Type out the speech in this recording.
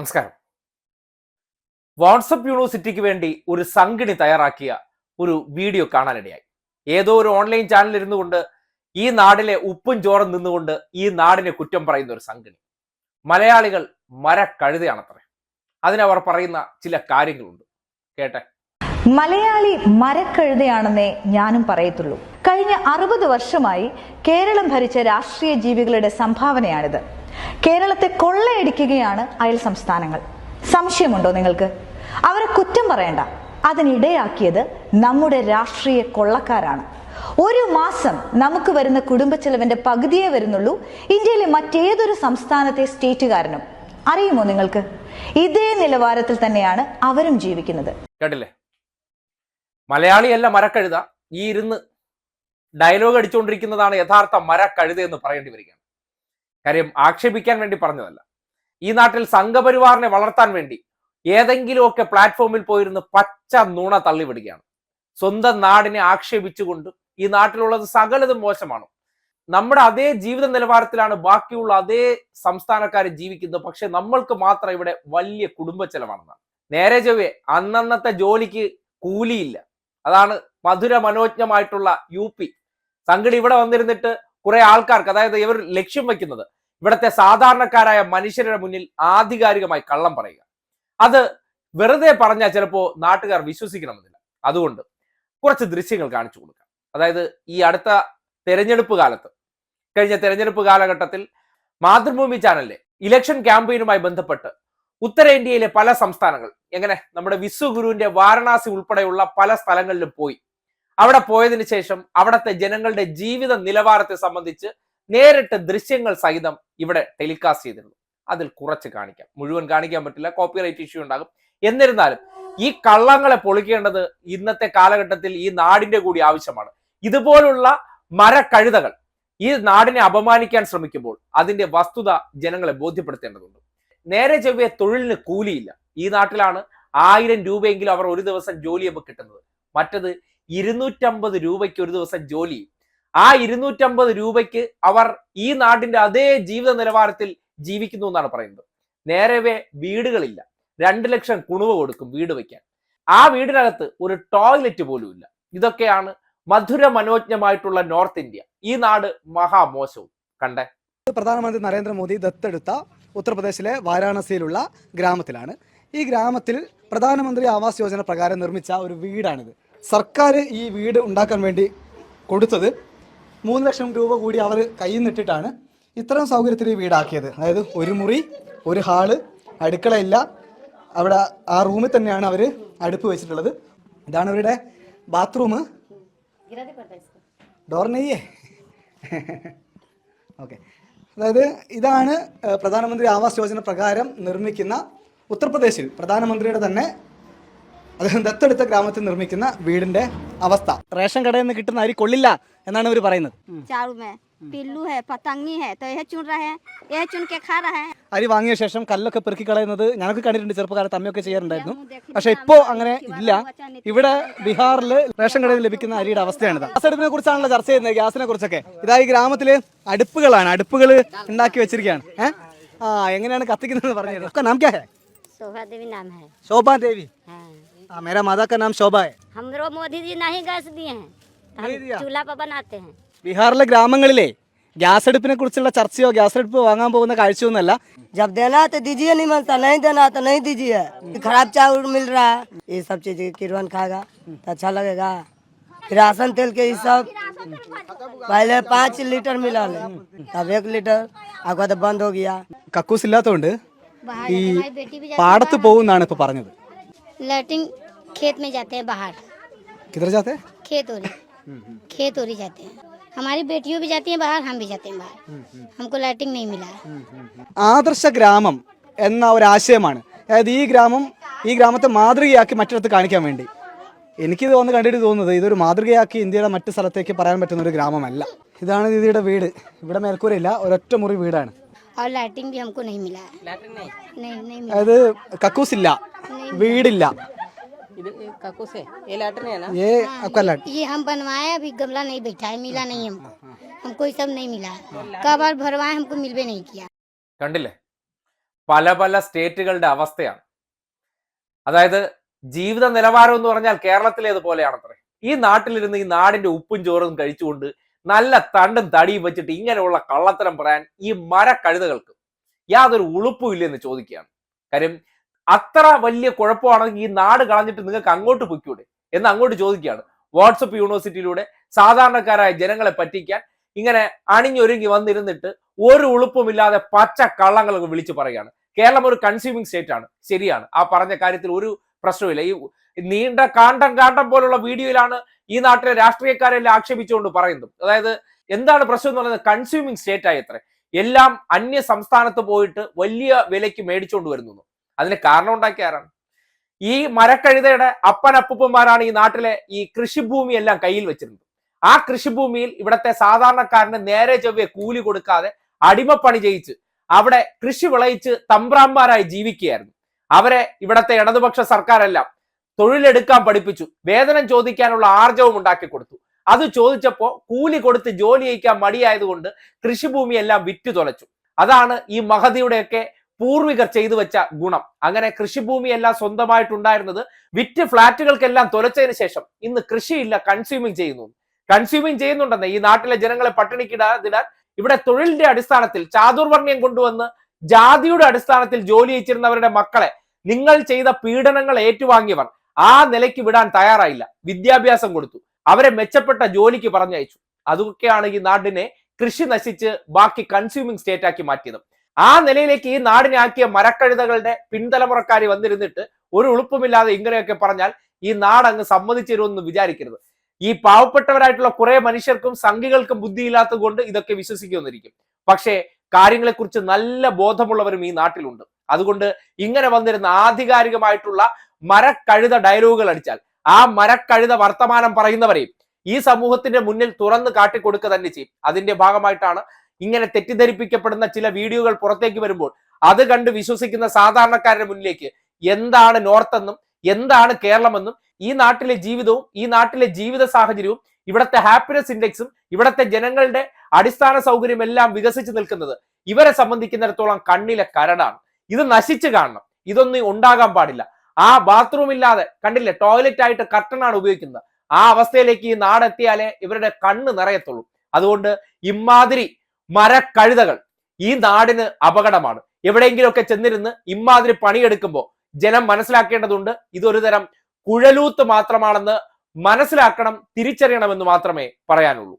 നമസ്കാരം. വാട്സപ്പ് യൂണിവേഴ്സിറ്റിക്ക് വേണ്ടി ഒരു സംഘിണി തയ്യാറാക്കിയ ഒരു വീഡിയോ കാണാനിടയായി. ഏതോ ഒരു ഓൺലൈൻ ചാനലിൽ ഇരുന്നുകൊണ്ട് ഈ നാടിലെ ഉപ്പും ചോറും നിന്നുകൊണ്ട് ഈ നാടിനെ കുറ്റം പറയുന്ന ഒരു സംഘിണി. മലയാളികൾ മരക്കഴുതയാണത്രേ. അതിനവർ പറയുന്ന ചില കാര്യങ്ങളുണ്ട്. കേട്ടെ? മലയാളി മരക്കഴുതയാണെന്നേ ഞാനും പറയത്തുള്ളൂ. കഴിഞ്ഞ അറുപത് വർഷമായി കേരളം ഭരിച്ച രാഷ്ട്രീയ ജീവികളുടെ സംഭാവനയാണിത്. കേരളത്തെ കൊള്ളയടിക്കുകയാണ് അയൽ സംസ്ഥാനങ്ങൾ. സംശയമുണ്ടോ നിങ്ങൾക്ക്? അവരെ കുറ്റം പറയണ്ട. അതിനിടയാക്കിയത് നമ്മുടെ രാഷ്ട്രീയ കൊള്ളക്കാരാണ്. ഒരു മാസം നമുക്ക് വരുന്ന കുടുംബ ചെലവിന്റെ പകുതിയെ വരുന്നുള്ളൂ ഇന്ത്യയിലെ മറ്റേതൊരു സംസ്ഥാനത്തെ സ്റ്റേറ്റുകാരനും. അറിയുമോ നിങ്ങൾക്ക്? ഇതേ നിലവാരത്തിൽ തന്നെയാണ് അവരും ജീവിക്കുന്നത്. കേട്ടില്ലേ? മലയാളിയല്ല മരക്കഴുത. ഈ ഇരുന്ന് ഡയലോഗ് അടിച്ചുകൊണ്ടിരിക്കുന്നതാണ് യഥാർത്ഥ മരക്കഴുത എന്ന് പറയേണ്ടി വരികയാണ്. കാര്യം ആക്ഷേപിക്കാൻ വേണ്ടി പറഞ്ഞതല്ല. ഈ നാട്ടിൽ സംഘപരിവാറിനെ വളർത്താൻ വേണ്ടി ഏതെങ്കിലുമൊക്കെ പ്ലാറ്റ്ഫോമിൽ പോയിരുന്ന് പച്ച നുണ തള്ളിവിടുകയാണ്. സ്വന്തം നാടിനെ ആക്ഷേപിച്ചുകൊണ്ട് ഈ നാട്ടിലുള്ളത് സകലതും മോശമാണ്. നമ്മുടെ അതേ ജീവിത നിലവാരത്തിലാണ് ബാക്കിയുള്ള അതേ സംസ്ഥാനക്കാർ ജീവിക്കുന്നത്. പക്ഷെ നമ്മൾക്ക് മാത്രം ഇവിടെ വലിയ കുടുംബ ചെലവാണെന്നാണ് നേരെ ചൊവ്വെ അന്നന്നത്തെ ജോലിക്ക് കൂലിയില്ല. അതാണ് മധുര മനോജ്ഞമായിട്ടുള്ള യു പി. സംഘടി ഇവിടെ വന്നിരുന്നിട്ട് കുറെ ആൾക്കാർക്ക് അതായത് ഇവർ ലക്ഷ്യം വെക്കുന്നത് ഇവിടുത്തെ സാധാരണക്കാരായ മനുഷ്യരുടെ മുന്നിൽ ആധികാരികമായി കള്ളം പറയുക. അത് വെറുതെ പറഞ്ഞാൽ ചിലപ്പോ നാട്ടുകാർ വിശ്വസിക്കണമെന്നില്ല. അതുകൊണ്ട് കുറച്ച് ദൃശ്യങ്ങൾ കാണിച്ചു കൊടുക്കാം. അതായത് ഈ അടുത്ത തെരഞ്ഞെടുപ്പ് കാലത്ത് കഴിഞ്ഞ തെരഞ്ഞെടുപ്പ് കാലഘട്ടത്തിൽ മാതൃഭൂമി ചാനലിലെ ഇലക്ഷൻ ക്യാമ്പയിനുമായി ബന്ധപ്പെട്ട് ഉത്തരേന്ത്യയിലെ പല സംസ്ഥാനങ്ങൾ എങ്ങനെ നമ്മുടെ വിശ്വഗുരുവിന്റെ വാരണാസി ഉൾപ്പെടെയുള്ള പല സ്ഥലങ്ങളിലും പോയി അവിടെ പോയതിനു ശേഷം അവിടുത്തെ ജനങ്ങളുടെ ജീവിത നിലവാരത്തെ സംബന്ധിച്ച് നേരിട്ട് ദൃശ്യങ്ങൾ സഹിതം ഇവിടെ ടെലികാസ്റ്റ് ചെയ്തിരുന്നു. അതിൽ കുറച്ച് കാണിക്കാം. മുഴുവൻ കാണിക്കാൻ പറ്റില്ല. കോപ്പിറൈറ്റ് ഇഷ്യൂ ഉണ്ടാകും. എന്നിരുന്നാലും ഈ കള്ളങ്ങളെ പൊളിക്കേണ്ടത് ഇന്നത്തെ കാലഘട്ടത്തിൽ ഈ നാടിന്റെ കൂടി ആവശ്യമാണ്. ഇതുപോലുള്ള മരക്കഴുതകൾ ഈ നാടിനെ അപമാനിക്കാൻ ശ്രമിക്കുമ്പോൾ അതിന്റെ വസ്തുത ജനങ്ങളെ ബോധ്യപ്പെടുത്തേണ്ടതുണ്ട്. നേരെ ചൊവ്വേ തൊഴിലിന് കൂലിയില്ല. ഈ നാട്ടിലാണ് ആയിരം രൂപയെങ്കിലും അവർ ഒരു ദിവസം ജോലി ചെയ്യുമ്പോൾ കിട്ടുന്നത്. മറ്റത് ഇരുന്നൂറ്റമ്പത് രൂപയ്ക്ക് ഒരു ദിവസം ജോലി. ആ ഇരുന്നൂറ്റമ്പത് രൂപയ്ക്ക് അവർ ഈ നാടിന്റെ അതേ ജീവിത നിലവാരത്തിൽ ജീവിക്കുന്നു എന്നാണ് പറയുന്നത്. നേരവേ വീടുകളില്ല. രണ്ട് ലക്ഷം കുണുവ കൊടുക്കും വീട് വയ്ക്കാൻ. ആ വീടിനകത്ത് ഒരു ടോയ്ലറ്റ് പോലും ഇല്ല. ഇതൊക്കെയാണ് മധുര മനോജ്ഞമായിട്ടുള്ള നോർത്ത് ഇന്ത്യ. ഈ നാട് മഹാമോശവും. കണ്ടേ? പ്രധാനമന്ത്രി നരേന്ദ്രമോദി ദത്തെടുത്ത ഉത്തർപ്രദേശിലെ വാരാണസിയിലുള്ള ഗ്രാമത്തിലാണ്. ഈ ഗ്രാമത്തിൽ പ്രധാനമന്ത്രി ആവാസ് യോജന പ്രകാരം നിർമ്മിച്ച ഒരു വീടാണിത്. സർക്കാർ ഈ വീട് ഉണ്ടാക്കാൻ വേണ്ടി കൊടുത്തത് മൂന്ന് ലക്ഷം രൂപ കൂടി അവർ കയ്യിൽ നിന്നിട്ടിട്ടാണ് ഇത്തരം സൗകര്യത്തിൽ ഈ വീടാക്കിയത്. അതായത് ഒരു മുറി ഒരു ഹാൾ അടുക്കളയില്ല അവിടെ ആ റൂമിൽ തന്നെയാണ് അവർ അടുപ്പ് വെച്ചിട്ടുള്ളത്. ഇതാണ് അവരുടെ ബാത്റൂം. ഡോർ നെയ്യേ. ഓക്കെ. അതായത് ഇതാണ് പ്രധാനമന്ത്രി ആവാസ് യോജന പ്രകാരം നിർമ്മിക്കുന്ന ഉത്തർപ്രദേശിൽ പ്രധാനമന്ത്രിയുടെ തന്നെ അദ്ദേഹം ദത്തെടുത്ത ഗ്രാമത്തിൽ നിർമ്മിക്കുന്ന വീടിന്റെ അവസ്ഥ റേഷൻ കടയിൽ നിന്ന് കിട്ടുന്ന അരി കൊള്ളില്ല എന്നാണ് ഇവർ പറയുന്നത് चारू में पिल्लू है पतंगी है तो यह चुन रहे हैं यह चुन के खा रहे हैं അരി വാങ്ങിയ ശേഷം കല്ലൊക്കെ പെറുക്കി കളയുന്നത് ഞങ്ങൾക്ക് കണ്ടിട്ടുണ്ട് ചെറുപ്പക്കാലത്ത് അമ്മയൊക്കെ ചെയ്യാറുണ്ടായിരുന്നു പക്ഷെ ഇപ്പോൾ അങ്ങനെ ഇല്ല ഇവിടെ ബീഹാറിൽ റേഷൻ കടയിൽ ലഭിക്കുന്ന അരിയുടെ അവസ്ഥയാണിത് ഗ്യാസ് അടുപ്പിനെ കുറിച്ചാണല്ലോ ചർച്ച ചെയ്യുന്നത് ഗ്യാസിനെ കുറിച്ചൊക്കെ ഇതാ ഈ ഗ്രാമത്തില് അടുപ്പുകളാണ് അടുപ്പുകൾ ഉണ്ടാക്കി വെച്ചിരിക്കുകയാണ് ഏഹ് ആ എങ്ങനെയാണ് കത്തിക്കുന്നത് പറഞ്ഞത് നാം ക്യാ ഹേ शोभा देवी नाम है शोभा देवी हाँ। हाँ मेरा माता का नाम शोभा है हमरो मोदी जी नहीं गैस दिए हैं तो नहीं दिया? हम चूल्हा पर बनाते हैं ബീഹാറിലെ ഗ്രാമങ്ങളിലെ ഗ്യാസ് അടുപ്പിനെ കുറിച്ചുള്ള ചർച്ചയോ ഗ്യാസ് അടുപ്പ് വാങ്ങാൻ പോകുന്ന കാഴ്ചയൊന്നുമല്ല जब देना है तो दीजिए नहीं मानता नहीं देना है तो नहीं दीजिए खराब चावल मिल रहा है ये सब चीज किरवन खाएगा तो अच्छा लगेगा फिर राशन तेल के ये सब पहले पाँच लीटर मिला ले तब एक लीटर आपका तो बंद हो गया കക്കൂസ് ഇല്ലാത്തതുകൊണ്ട് बाहर ഈ जाते हमारी बेटी भी जाती പാടത്ത് പോകുന്നാണ് ഇപ്പൊ പറഞ്ഞത് है लैट्रिन खेत में जाते हैं बाहर കിതർ ജാത്തെ खेत ओरी खेत ओरी जाते हैं हमारी बेटियों भी जाती हैं बाहर हम भी जाते हैं बाहर हमको लैट्रिन नहीं मिला है ആദർശ ഗ്രാമം എന്ന ഒരു ആശയമാണ് അതായത് ഈ ഗ്രാമം ഈ ഗ്രാമത്തെ മാതൃകയാക്കി മറ്റിടത്ത് കാണിക്കാൻ വേണ്ടി എനിക്ക് തോന്നുന്നു കണ്ടിട്ട് തോന്നുന്നത് ഇതൊരു മാതൃകയാക്കി ഇന്ത്യയുടെ മറ്റു സ്ഥലത്തേക്ക് പറയാൻ പറ്റുന്ന ഒരു ഗ്രാമമല്ല ഇതാണ് ദീദിയുടെ വീട് ഇവിടെ മേൽക്കൂരയില്ല ഒരൊറ്റ മുറി വീടാണ് और लैट्रिन भी हमको नहीं मिला है नहीं नहीं नहीं मिला അതായത് കക്കൂസില്ല വീടില്ല कक्कू से ये लैटरिन है ना ഏ അക്കല്ല ये हम बनवाए अभी गमला नहीं बैठा है मिला नहीं हमको हमको ये सब नहीं मिला है कब बार भरवाए हमको मिलवे नहीं किया കണ്ടില്ലേ പല പല സ്റ്റേറ്റുകളുടെ അവസ്ഥയാണ് അതായത് ജീവിത നിലവാരം എന്ന് പറഞ്ഞാൽ കേരളത്തിലേതുപോലെയാണത്രേ ഈ നാട്ടിലിരുന്ന് ഈ നാടിന്റെ ഉപ്പും ചോറും കഴിച്ചുകൊണ്ട് നല്ല തണ്ടും തടിയും വെച്ചിട്ട് ഇങ്ങനെയുള്ള കള്ളത്തരം പറയാൻ ഈ മരക്കഴുതകൾക്ക് യാതൊരു ഉളുപ്പും ഇല്ലെന്ന് ചോദിക്കുകയാണ് കാര്യം അത്ര വലിയ കുഴപ്പമാണെങ്കിൽ ഈ നാട് കളഞ്ഞിട്ട് നിങ്ങൾക്ക് അങ്ങോട്ട് പൊയ്ക്കൂടെ? എന്ന് അങ്ങോട്ട് ചോദിക്കുകയാണ്. വാട്സപ്പ് യൂണിവേഴ്സിറ്റിയിലൂടെ സാധാരണക്കാരായ ജനങ്ങളെ പറ്റിക്കാൻ ഇങ്ങനെ അണിഞ്ഞൊരുങ്ങി വന്നിരുന്നിട്ട് ഒരു ഉളുപ്പുമില്ലാതെ പച്ച കള്ളങ്ങളൊക്കെ വിളിച്ചു പറയുകയാണ്. കേരളം ഒരു കൺസ്യൂമിങ് സ്റ്റേറ്റ് ആണ്. ശരിയാണ്. ആ പറഞ്ഞ കാര്യത്തിൽ ഒരു പ്രശ്നമില്ല ഈ നീണ്ട കാണ്ടം കാണ്ടം പോലുള്ള വീഡിയോയിലാണ് ഈ നാട്ടിലെ രാഷ്ട്രീയക്കാരെല്ലാം ആക്ഷേപിച്ചുകൊണ്ട് പറയുന്നത്. അതായത് എന്താണ് പ്രശ്നം എന്ന് പറയുന്നത്? കൺസ്യൂമിങ് സ്റ്റേറ്റ് ആയി എല്ലാം അന്യ സംസ്ഥാനത്ത് പോയിട്ട് വലിയ വിലയ്ക്ക് മേടിച്ചുകൊണ്ട് വരുന്നു. അതിന് കാരണം ഉണ്ടാക്കിയ ആരാണ്? ഈ മരക്കഴുതയുടെ അപ്പനപ്പൂപ്പന്മാരാണ് ഈ നാട്ടിലെ ഈ കൃഷിഭൂമി എല്ലാം കയ്യിൽ വെച്ചിരുന്നത്. ആ കൃഷിഭൂമിയിൽ ഇവിടത്തെ സാധാരണക്കാരന് നേരെ ചൊവ്വെ കൂലി കൊടുക്കാതെ അടിമപ്പണി ചെയ്യിച്ച് അവിടെ കൃഷി വിളയിച്ച് തമ്പ്രാന്മാരായി ജീവിക്കുകയായിരുന്നു. അവരെ ഇവിടത്തെ ഇടതുപക്ഷ സർക്കാരെല്ലാം തൊഴിലെടുക്കാൻ പഠിപ്പിച്ചു. വേതനം ചോദിക്കാനുള്ള ആർജവും ഉണ്ടാക്കി കൊടുത്തു. അത് ചോദിച്ചപ്പോൾ കൂലി കൊടുത്ത് ജോലി ചെയ്യിക്കാൻ മടിയായതുകൊണ്ട് കൃഷിഭൂമി എല്ലാം വിറ്റു തുലച്ചു അതാണ് ഈ മഹതിയുടെയൊക്കെ പൂർവികർ ചെയ്തു വെച്ച ഗുണം. അങ്ങനെ കൃഷിഭൂമി എല്ലാം സ്വന്തമായിട്ടുണ്ടായിരുന്നത് വിറ്റ് ഫ്ളാറ്റുകൾക്കെല്ലാം തുലച്ചതിന് ശേഷം ഇന്ന് കൃഷിയില്ല കൺസ്യൂമിങ് ചെയ്യുന്നു. കൺസ്യൂമിങ് ചെയ്യുന്നുണ്ടെന്ന് ഈ നാട്ടിലെ ജനങ്ങളെ പട്ടിണിക്കിടാതിടാൻ ഇവിടെ തൊഴിലിന്റെ അടിസ്ഥാനത്തിൽ ചാതുർവർണയം കൊണ്ടുവന്ന് ജാതിയുടെ അടിസ്ഥാനത്തിൽ ജോലി ചെയ്തിരുന്നവരുടെ മക്കളെ നിങ്ങൾ ചെയ്ത പീഡനങ്ങൾ ഏറ്റുവാങ്ങിയവർ ആ നിലയ്ക്ക് വിടാൻ തയ്യാറായില്ല. വിദ്യാഭ്യാസം കൊടുത്തു. അവരെ മെച്ചപ്പെട്ട ജോലിക്ക് പറഞ്ഞയച്ചു. അതൊക്കെയാണ് ഈ നാടിനെ കൃഷി നശിച്ച് ബാക്കി കൺസ്യൂമിങ് സ്റ്റേറ്റ് ആക്കി മാറ്റിയത്. ആ നിലയിലേക്ക് ഈ നാടിനാക്കിയ മരക്കഴുതകളുടെ പിൻതലമുറക്കാരി വന്നിരുന്നിട്ട് ഒരു ഉളുപ്പുമില്ലാതെ ഇങ്ങനെയൊക്കെ പറഞ്ഞാൽ ഈ നാട് അങ്ങ് സമ്മതിച്ചിരുമെന്ന് വിചാരിക്കരുത്. ഈ പാവപ്പെട്ടവരായിട്ടുള്ള കുറെ മനുഷ്യർക്കും സംഘികൾക്കും ബുദ്ധിയില്ലാത്തത് കൊണ്ട് ഇതൊക്കെ വിശ്വസിക്കുമെന്നിരിക്കും. പക്ഷേ കാര്യങ്ങളെക്കുറിച്ച് നല്ല ബോധമുള്ളവരും ഈ നാട്ടിലുണ്ട്. അതുകൊണ്ട് ഇങ്ങനെ വന്നിരുന്ന ആധികാരികമായിട്ടുള്ള മരക്കഴുത ഡയലോഗുകൾ അടിച്ചാൽ ആ മരക്കഴുത വർത്തമാനം പറയുന്നവരെയും ഈ സമൂഹത്തിന്റെ മുന്നിൽ തുറന്ന് കാട്ടിക്കൊടുക്കുക തന്നെ ചെയ്യും. അതിന്റെ ഭാഗമായിട്ടാണ് ഇങ്ങനെ തെറ്റിദ്ധരിപ്പിക്കപ്പെടുന്ന ചില വീഡിയോകൾ പുറത്തേക്ക് വരുമ്പോൾ അത് കണ്ട് വിശ്വസിക്കുന്ന സാധാരണക്കാരുടെ മുന്നിലേക്ക് എന്താണ് നോർത്ത് എന്നും എന്താണ് കേരളമെന്നും ഈ നാട്ടിലെ ജീവിതവും ഈ നാട്ടിലെ ജീവിത സാഹചര്യവും ഇവിടത്തെ ഹാപ്പിനെസ് ഇൻഡെക്സും ഇവിടത്തെ ജനങ്ങളുടെ അടിസ്ഥാന സൗകര്യം എല്ലാം വികസിച്ചു നിൽക്കുന്നത് ഇവരെ സംബന്ധിക്കുന്നിടത്തോളം കണ്ണിലെ കരടാണ്. ഇത് നശിച്ചു കാണണം. ഇതൊന്നും ഉണ്ടാകാൻ പാടില്ല. ആ ബാത്റൂം ഇല്ലാതെ കണ്ടില്ലേ ടോയ്ലറ്റ് ആയിട്ട് കർട്ടനാണ് ഉപയോഗിക്കുന്നത്. ആ അവസ്ഥയിലേക്ക് ഈ നാടെത്തിയാലേ ഇവരുടെ കണ്ണ് നിറയത്തുള്ളൂ. അതുകൊണ്ട് ഇമാതിരി മരക്കഴുതകൾ. ഈ നാടിന് അപകടമാണ്. എവിടെയെങ്കിലുമൊക്കെ ചെന്നിരുന്ന് ഇമാതിരി പണിയെടുക്കുമ്പോൾ ജനം മനസ്സിലാക്കേണ്ടതുണ്ട് ഇതൊരു തരം കുഴലൂത്ത് മാത്രമാണെന്ന് മനസ്സിലാക്കണം തിരിച്ചറിയണമെന്ന് മാത്രമേ പറയാനുള്ളൂ.